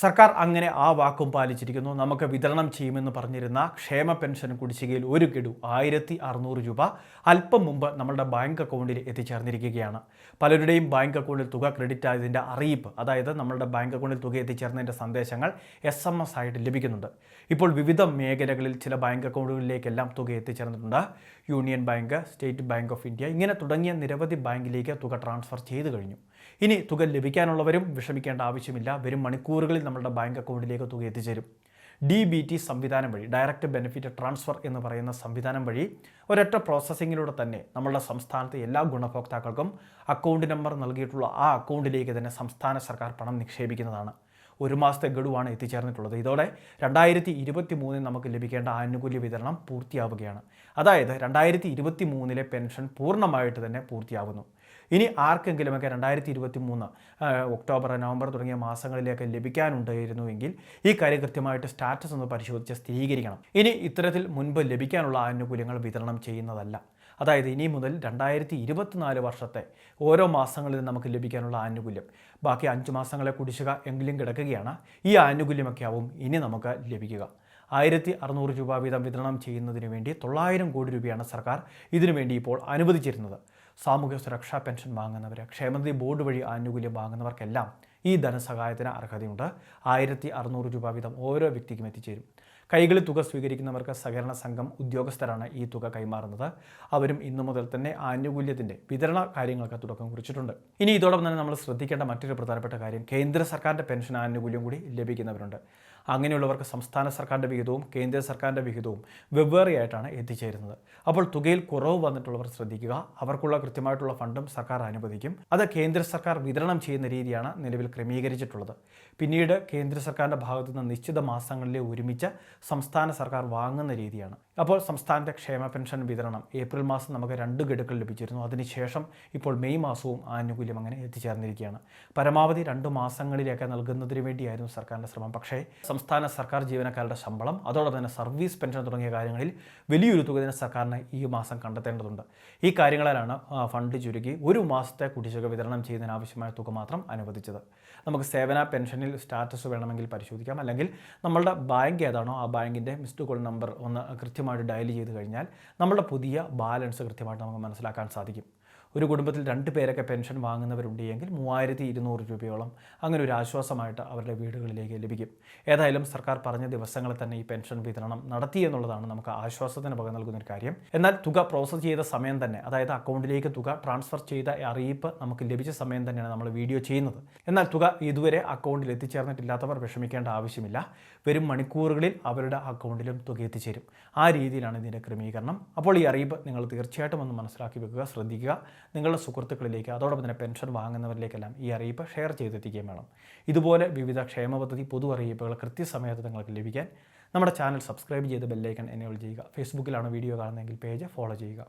സർക്കാർ അങ്ങനെ ആ വാക്കും പാലിച്ചിരിക്കുന്നു. നമുക്ക് വിതരണം ചെയ്യുമെന്ന് പറഞ്ഞിരുന്ന ക്ഷേമ പെൻഷൻ കുടിശ്ശികയിൽ ഒരു ഗഡു ആയിരത്തി അറുന്നൂറ് രൂപ അല്പം മുമ്പ് നമ്മളുടെ ബാങ്ക് അക്കൗണ്ടിൽ എത്തിച്ചേർന്നിരിക്കുകയാണ്. പലരുടെയും ബാങ്ക് അക്കൗണ്ടിൽ തുക ക്രെഡിറ്റ് ആയതിന്റെ അറിയിപ്പ് അതായത് നമ്മളുടെ ബാങ്ക് അക്കൗണ്ടിൽ തുക എത്തിച്ചേർന്നതിന്റെ സന്ദേശങ്ങൾ എസ് എം എസ് ആയിട്ട് ലഭിക്കുന്നുണ്ട്. ഇപ്പോൾ വിവിധ മേഖലകളിൽ ചില ബാങ്ക് അക്കൗണ്ടുകളിലേക്കെല്ലാം തുക എത്തിച്ചേർന്നിട്ടുണ്ട്. Union bank state bank of India ഇങ്ങനെ തുടങ്ങിയ നിരവധി ബാങ്കിലേക്ക് തുക ട്രാൻസ്ഫർ ചെയ്തു കഴിഞ്ഞു. ഇനി തുക ലഭിക്കാനുള്ളവരും വിഷമിക്കേണ്ട ആവശ്യമില്ല. വരും മണിക്കൂറുകളിൽ നമ്മളുടെ ബാങ്ക് അക്കൗണ്ടിലേക്ക് തുക എത്തിച്ചേരും. ഡി ബി ടി സംവിധാനം വഴി ഡയറക്റ്റ് ബെനിഫിറ്റ് ട്രാൻസ്ഫർ എന്ന് പറയുന്ന സംവിധാനം വഴി ഒരൊറ്റ പ്രോസസ്സിങ്ങിലൂടെ തന്നെ നമ്മളുടെ സംസ്ഥാനത്തെ എല്ലാ ഗുണഭോക്താക്കൾക്കും അക്കൗണ്ട് നമ്പർ നൽകിയിട്ടുള്ള ആ അക്കൗണ്ടിലേക്ക് തന്നെ സംസ്ഥാന സർക്കാർ പണം നിക്ഷേപിക്കുന്നതാണ്. ഒരു മാസത്തെ ഗഡുവാണ് എത്തിച്ചേർന്നിട്ടുള്ളത്. ഇതോടെ രണ്ടായിരത്തി ഇരുപത്തി മൂന്നിൽ നമുക്ക് ലഭിക്കേണ്ട ആനുകൂല്യ വിതരണം പൂർത്തിയാവുകയാണ്. അതായത് രണ്ടായിരത്തി ഇരുപത്തി മൂന്നിലെ പെൻഷൻ പൂർണമായിട്ട് തന്നെ പൂർത്തിയാകുന്നു ഇനി ആർക്കെങ്കിലുമൊക്കെ രണ്ടായിരത്തി ഇരുപത്തി മൂന്ന് ഒക്ടോബർ നവംബർ തുടങ്ങിയ മാസങ്ങളിലേക്ക് ലഭിക്കാനുണ്ടായിരുന്നുവെങ്കിൽ ഈ കാര്യം കൃത്യമായിട്ട് സ്റ്റാറ്റസ് ഒന്ന് പരിശോധിച്ച് സ്ഥിരീകരിക്കണം. ഇനി ഇത്തരത്തിൽ മുൻപ് ലഭിക്കാനുള്ള ആനുകൂല്യങ്ങൾ വിതരണം ചെയ്യുന്നതല്ല. അതായത് ഇനി മുതൽ രണ്ടായിരത്തി ഇരുപത്തിനാല് വർഷത്തെ ഓരോ മാസങ്ങളിലും നമുക്ക് ലഭിക്കാനുള്ള ആനുകൂല്യം. ബാക്കി അഞ്ച് മാസങ്ങളെ കുടിശ്ശിക എങ്കിലും കിടക്കുകയാണ്. ഈ ആനുകൂല്യമൊക്കെ ആവും ഇനി നമുക്ക് ലഭിക്കുക. ആയിരത്തി അറുന്നൂറ് രൂപ വീതം വിതരണം ചെയ്യുന്നതിന് വേണ്ടി തൊള്ളായിരം കോടി രൂപയാണ് സർക്കാർ ഇതിനുവേണ്ടി ഇപ്പോൾ അനുവദിച്ചിരുന്നത്. സാമൂഹ്യ സുരക്ഷാ പെൻഷൻ വാങ്ങുന്നവർ ക്ഷേമനിധി ബോർഡ് വഴി ആനുകൂല്യം വാങ്ങുന്നവർക്കെല്ലാം ഈ ധനസഹായത്തിന് അർഹതയുണ്ട്. ആയിരത്തി അറുന്നൂറ് രൂപ വീതം ഓരോ വ്യക്തിക്കും എത്തിച്ചേരും. കൈകളിൽ തുക സ്വീകരിക്കുന്നവർക്ക് സഹകരണ സംഘം ഉദ്യോഗസ്ഥരാണ് ഈ തുക കൈമാറുന്നത്. അവരും ഇന്നു മുതൽ തന്നെ ആനുകൂല്യത്തിന്റെ വിതരണ കാര്യങ്ങൾക്ക് തുടക്കം കുറിച്ചിട്ടുണ്ട്. ഇനി ഇതോടൊപ്പം തന്നെ നമ്മൾ ശ്രദ്ധിക്കേണ്ട മറ്റൊരു പ്രധാനപ്പെട്ട കാര്യം കേന്ദ്ര സർക്കാരിന്റെ പെൻഷൻ ആനുകൂല്യം കൂടി ലഭിക്കുന്നവരുണ്ട്. അങ്ങനെയുള്ളവർക്ക് സംസ്ഥാന സർക്കാരിന്റെ വിഹിതവും കേന്ദ്ര സർക്കാരിന്റെ വിഹിതവും വെവ്വേറെയായിട്ടാണ് എത്തിച്ചേരുന്നത്. അപ്പോൾ തുകയിൽ കുറവ് വന്നിട്ടുള്ളവർ ശ്രദ്ധിക്കുക. അവർക്കുള്ള കൃത്യമായിട്ടുള്ള ഫണ്ടും സർക്കാർ അനുവദിക്കും. അത് കേന്ദ്ര സർക്കാർ വിതരണം ചെയ്യുന്ന രീതിയാണ് നിലവിൽ ക്രമീകരിച്ചിട്ടുള്ളത്. പിന്നീട് കേന്ദ്ര സർക്കാരിന്റെ ഭാഗത്തുനിന്ന് നിശ്ചിത മാസങ്ങളിലെ ഒരുമിച്ച് സംസ്ഥാന സർക്കാർ വാങ്ങുന്ന രീതിയാണ്. അപ്പോൾ സംസ്ഥാനത്തെ ക്ഷേമ പെൻഷൻ വിതരണം ഏപ്രിൽ മാസം നമുക്ക് രണ്ട് ഗഡുക്കൾ ലഭിച്ചിരുന്നു. അതിനുശേഷം ഇപ്പോൾ മെയ് മാസവും ആനുകൂല്യം അങ്ങനെ എത്തിച്ചേർന്നിരിക്കുകയാണ്. പരമാവധി രണ്ട് മാസങ്ങളിലേക്ക് നൽകുന്നതിന് വേണ്ടിയായിരുന്നു സർക്കാരിന്റെ ശ്രമം. പക്ഷേ സംസ്ഥാന സർക്കാർ ജീവനക്കാരുടെ ശമ്പളം അതോടൊപ്പം തന്നെ സർവീസ് പെൻഷൻ തുടങ്ങിയ കാര്യങ്ങളിൽ വലിയൊരു തുക തന്നെ സർക്കാരിന് ഈ മാസം കണ്ടെത്തേണ്ടതുണ്ട്. ഈ കാര്യങ്ങളിലാണ് ഫണ്ട് ചുരുക്കി ഒരു മാസത്തെ കുടിശ്ശിക വിതരണം ചെയ്യുന്നതിനാവശ്യമായ തുക മാത്രം അനുവദിച്ചത്. നമുക്ക് സേവന പെൻഷനിൽ സ്റ്റാറ്റസ് വേണമെങ്കിൽ പരിശോധിക്കാം. അല്ലെങ്കിൽ നമ്മളുടെ ബാങ്ക് ഏതാണോ ആ ബാങ്കിന്റെ മിസ്ഡ് കോൾ നമ്പർ ഒന്ന് കൃത്യമായിട്ട് ഡയൽ ചെയ്ത് കഴിഞ്ഞാൽ നമ്മുടെ പുതിയ ബാലൻസ് കൃത്യമായിട്ട് നമുക്ക് മനസ്സിലാക്കാൻ സാധിക്കും. ഒരു കുടുംബത്തിൽ രണ്ട് പേരൊക്കെ പെൻഷൻ വാങ്ങുന്നവരുണ്ട് എങ്കിൽ മൂവായിരത്തി ഇരുന്നൂറ് രൂപയോളം അങ്ങനെ ഒരു ആശ്വാസമായിട്ട് അവരുടെ വീടുകളിലേക്ക് ലഭിക്കും. ഏതായാലും സർക്കാർ പറഞ്ഞ ദിവസങ്ങളിൽ തന്നെ ഈ പെൻഷൻ വിതരണം നടത്തി എന്നുള്ളതാണ് നമുക്ക് ആശ്വാസത്തിന് പക നൽകുന്ന ഒരു കാര്യം. എന്നാൽ തുക പ്രോസസ്സ് ചെയ്ത സമയം തന്നെ അതായത് അക്കൗണ്ടിലേക്ക് തുക ട്രാൻസ്ഫർ ചെയ്ത അറിയിപ്പ് നമുക്ക് ലഭിച്ച സമയം തന്നെയാണ് നമ്മൾ വീഡിയോ ചെയ്യുന്നത്. എന്നാൽ തുക ഇതുവരെ അക്കൗണ്ടിൽ എത്തിച്ചേർന്നിട്ടില്ലാത്തവർ വിഷമിക്കേണ്ട ആവശ്യമില്ല. വരും മണിക്കൂറുകളിൽ അവരുടെ അക്കൗണ്ടിലും തുക എത്തിച്ചേരും. ആ രീതിയിലാണ് ഇതിന്റെ ക്രമീകരണം. അപ്പോൾ ഈ അറിയിപ്പ് നിങ്ങൾ തീർച്ചയായിട്ടും ഒന്ന് മനസ്സിലാക്കി വെക്കുക ശ്രദ്ധിക്കുക. നിങ്ങളുടെ സുഹൃത്തുക്കളിലേക്ക് അതോടൊപ്പം തന്നെ പെൻഷൻ വാങ്ങുന്നവരിലേക്കെല്ലാം ഈ അറിയിപ്പ് ഷെയർ ചെയ്തെത്തിക്കുകയും വേണം. ഇതുപോലെ വിവിധ ക്ഷേമ പദ്ധതി പൊതു അറിയിപ്പുകൾ കൃത്യസമയത്ത് നിങ്ങൾക്ക് ലഭിക്കാൻ നമ്മുടെ ചാനൽ സബ്സ്ക്രൈബ് ചെയ്ത് ബെല്ലൈക്കൺ എനേബിൾ ചെയ്യുക. ഫേസ്ബുക്കിലാണ് വീഡിയോ കാണുന്നതെങ്കിൽ പേജ് ഫോളോ ചെയ്യുക.